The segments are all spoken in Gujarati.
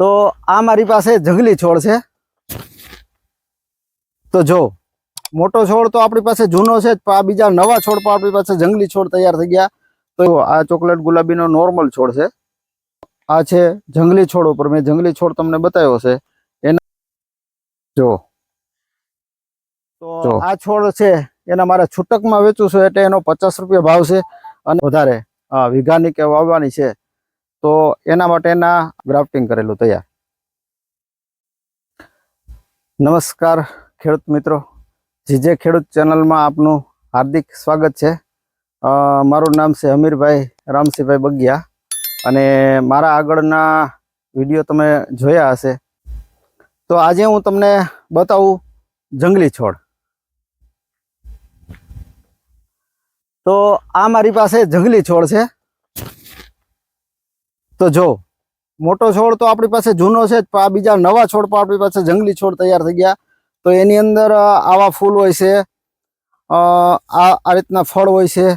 તો આ મારી પાસે જંગલી છોડ છે. તો જો મોટો છોડ તો આપણી પાસે જૂનો છે પણ આ બીજા નવા છોડ પણ આપણી પાસે જંગલી છોડ તૈયાર થઈ ગયા. તો આ ચોકલેટ ગુલાબીનો નોર્મલ છોડ છે. આ છે જંગલી છોડ ઉપર. મેં જંગલી છોડ તમને બતાવ્યો છે. એના જો. તો આ છોડ છે એના મારે છૂટકમાં વેચું છું એટલે એનો પચાસ રૂપિયા ભાવ છે. અને વધારે હા, વીઘાની કે વાવવાની છે. તો એના માટેના ગ્રાફ્ટિંગ કરેલું તૈયાર. નમસ્કાર ખેડૂત મિત્રો. જીજે ખેડૂત ચેનલમાં આપનું હાર્દિક સ્વાગત છે. મારું નામ છે અમીરભાઈ રામસિંહભાઈ બગિયા અને મારા આગળના વીડિયો તમે જોયા હશે. તો આજે હું તમને બતાવું જંગલી છોડ. તો આ મારી પાસે જંગલી છોડ છે. તો જો, મોટો છોડ તો આપણી પાસે જૂનો છે પણ આ બીજા નવા છોડ પણ આપણી પાસે જંગલી છોડ તૈયાર થઈ ગયા. તો એની અંદર આવા ફૂલ હોય છે. આ આ રીતના ફળ હોય છે.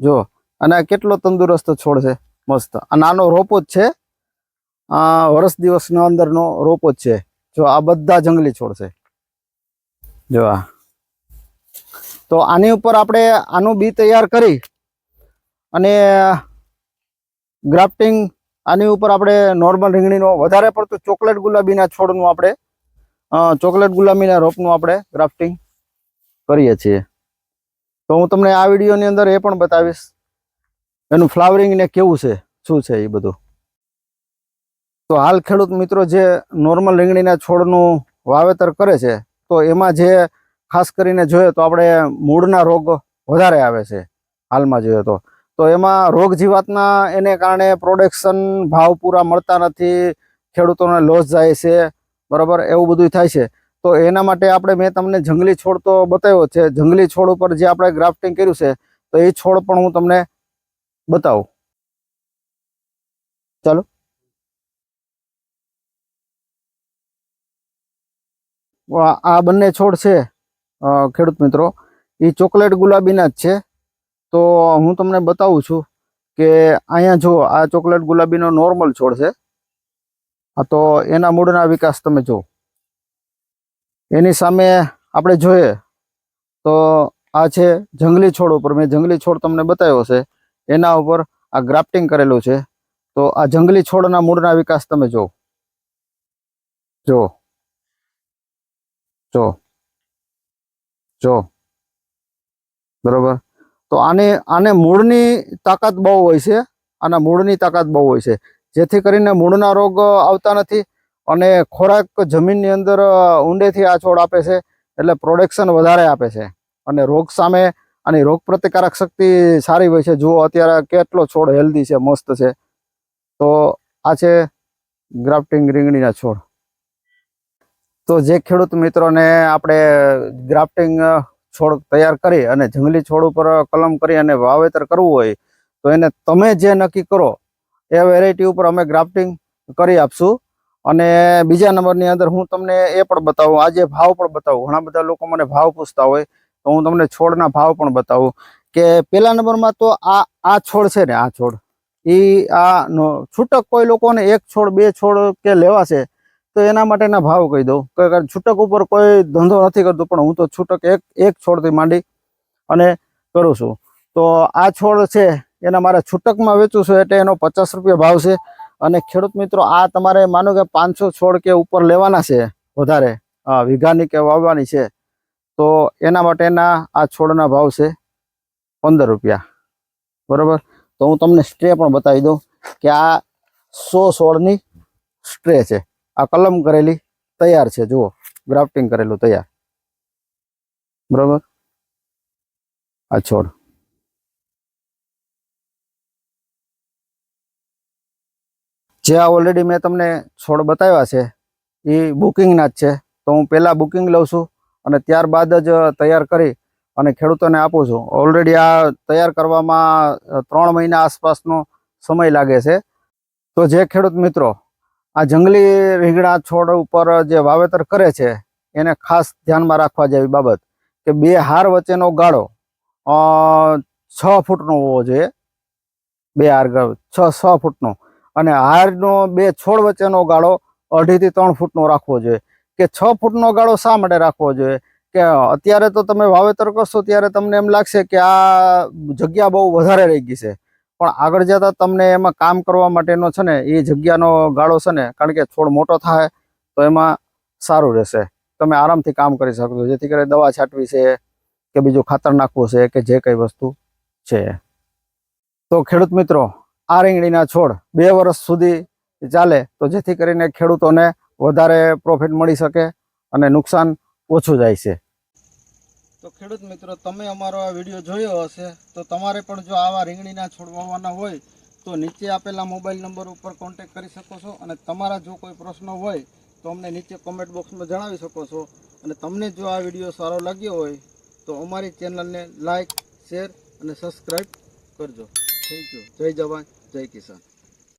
જો, અને કેટલો તંદુરસ્ત છોડ છે. મસ્ત. આ નાનો રોપો જ છે. વર્ષ દિવસનો અંદરનો રોપો જ છે. જો, આ બધા જંગલી છોડ છે. જો, આ. તો આની ઉપર આપણે આનું બી તૈયાર કરી અને ગ્રાફ્ટિંગ, આની ઉપર આપણે નોર્મલ રીંગણીનો વધારે પડતું ચોકલેટ ગુલાબીના છોડનું આપણે ચોકલેટ ગુલાબીના રોપનું આપણે ગ્રાફ્ટિંગ કરીએ છીએ. તો હું તમને આ વિડીયોની અંદર એ પણ બતાવીશ, એનું ફ્લાવરિંગ ને કેવું છે, શું છે એ બધું. તો હાલ ખેડૂત મિત્રો જે નોર્મલ રીંગણીના છોડનું વાવેતર કરે છે, તો એમાં જે ખાસ કરીને જોઈએ તો આપણે મૂળના રોગ વધારે આવે છે, હાલમાં જોઈએ તો. તો એમાં રોગ જીવાતના એને કારણે પ્રોડક્શન ભાવ પૂરા મળતા નથી, ખેડૂતોને લોસ જાય છે, બરાબર, એવું બધું થાય છે. તો એના માટે આપણે મેં તમને જંગલી છોડ તો બતાવ્યો છે, જંગલી છોડ ઉપર જે આપણે ગ્રાફ્ટિંગ કર્યું છે, તો એ છોડ પણ હું તમને બતાવું. ચાલો. આ બંને છોડ છે ખેડૂત મિત્રો. એ ચોકલેટ ગુલાબીના જ છે. તો હું તમને બતાવું છું કે અહીંયા જો આ ચોકલેટ ગુલાબીનો નોર્મલ છોડ છે. આ તો એના મૂળના વિકાસ તમે જો એની સામે આપણે જોઈએ તો આ છે જંગલી છોડ ઉપર. મેં જંગલી છોડ તમને બતાવ્યો છે. એના ઉપર આ ગ્રાફ્ટિંગ કરેલું છે. તો આ જંગલી છોડના મૂળના વિકાસ તમે જો જો જો જો બરોબર? તો આને આને મૂળની તાકાત બહુ હોય છે. આના મૂળની તાકાત બહુ હોય છે. જેથી કરીને મૂળના રોગ આવતા નથી અને ખોરાક જમીનની અંદર ઊંડેથી આ છોડ આપે છે એટલે પ્રોડક્શન વધારે આપે છે. અને રોગ સામે આની રોગ પ્રતિકારક શક્તિ સારી હોય છે. જુઓ અત્યારે કેટલો છોડ હેલ્ધી છે, મસ્ત છે. તો આ છે ગ્રાફ્ટિંગ રીંગણીના છોડ. તો જે ખેડૂત મિત્રોને આપણે ગ્રાફ્ટિંગ છોડ તૈયાર કરી અને જંગલી છોડ ઉપર કલમ કરી અને વાવેતર કરવું હોય, તો એને તમે જે નક્કી કરો, એ વેરાયટી ઉપર અમે ગ્રાફ્ટિંગ કરી આપશું. અને બીજા નંબરની અંદર હું તમને એ પણ બતાવું, આજે ભાવ પણ બતાવું. ઘણા બધા લોકો મને ભાવ પૂછતા હોય, તો હું તમને છોડના ભાવ પણ બતાવું. કે પહેલા નંબરમાં તો આ આ છોડ છે ને, આ છોડ. એ આ છૂટક કોઈ લોકોને એક છોડ, બે છોડ કે લેવા છે તો એના માટેના ભાવ કહી દઉં. કે કે છૂટક ઉપર કોઈ ધંધો નથી કરતો, પણ હું તો છૂટક એક એક છોડથી માંડી અને કરું છું. તો આ છોડ છે, એના મારે છૂટકમાં વેચું છું એટલે એનો પચાસ રૂપિયા ભાવ છે. અને ખેડૂત મિત્રો, આ તમારે માનો કે પાંચસો છોડ કે ઉપર લેવાના છે વધારે વીઘાની કે વાવવાની છે, તો એના માટેના આ છોડના ભાવ છે પંદર રૂપિયા. બરાબર? તો હું તમને સ્ટ્રે પણ બતાવી દઉં કે આ સો છોડની સ્ટ્રે છે. આ કલમ કરેલી તૈયાર છે, જુઓ. ગ્રાફ્ટિંગ કરેલું તૈયાર. બરોબર? આ છોડ. જે આ ઓલરેડી મેં તમને છોડ બતાવ્યા છે, એ બુકિંગના જ છે. તો હું પહેલાં બુકિંગ લઉં છું અને ત્યારબાદ જ તૈયાર કરી અને ખેડૂતોને આપું છું. ઓલરેડી આ તૈયાર કરવામાં ત્રણ મહિના આસપાસનો સમય લાગે છે. તો જે ખેડૂત મિત્રો આ જંગલી રીંગણા છોડ ઉપર જે વાવેતર કરે છે, એને ખાસ ધ્યાનમાં રાખવા જેવી બાબત કે બે હાર વચ્ચેનો ગાળો છ ફૂટનો હોવો જોઈએ. બે હાર છ છ ફૂટનો. અને હારનો બે છોડ વચ્ચેનો ગાળો અઢીથી ત્રણ ફૂટનો રાખવો જોઈએ. કે છ ફૂટનો ગાળો શા માટે રાખવો જોઈએ? કે અત્યારે તો તમે વાવેતર કરશો ત્યારે તમને એમ લાગશે કે આ જગ્યા બહુ વધારે રહી ગઈ છે. પણ આગળ જતાં તમને એમાં કામ કરવા માટેનો છે ને એ જગ્યાનો ગાળો છે ને, કારણ કે છોડ મોટો થાય, તો એમાં સારું રહેશે. તમે આરામથી કામ કરી શકો જેથી કરીને દવા છાંટવી છે, કે બીજું ખાતર નાખવું છે, કે જે કંઈ વસ્તુ છે. તો ખેડૂત મિત્રો, આ રીંગણીના છોડ બે વર્ષ સુધી ચાલે, તો જેથી કરીને ખેડૂતોને વધારે પ્રોફિટ મળી શકે અને નુકસાન ઓછું જાય છે. તો ખેડૂત મિત્રો, તમે અમારો આ વીડિયો જોયો હશે, તો તમારે પણ જો આવા રીંગણીના છોડ વાવવાના હોય, તો નીચે આપેલા મોબાઈલ નંબર ઉપર કોન્ટેક કરી શકો છો અને તમારા જો કોઈ પ્રશ્ન હોય, તો અમને નીચે કોમેન્ટ બોક્સમાં જણાવી શકો છો. અને તમને જો આ વીડિયો સારો લાગ્યો હોય, તો અમારી ચેનલને લાઇક શેર અને સબસ્ક્રાઈબ કરજો. થેન્ક યુ જય જવાન, જય કિસાન.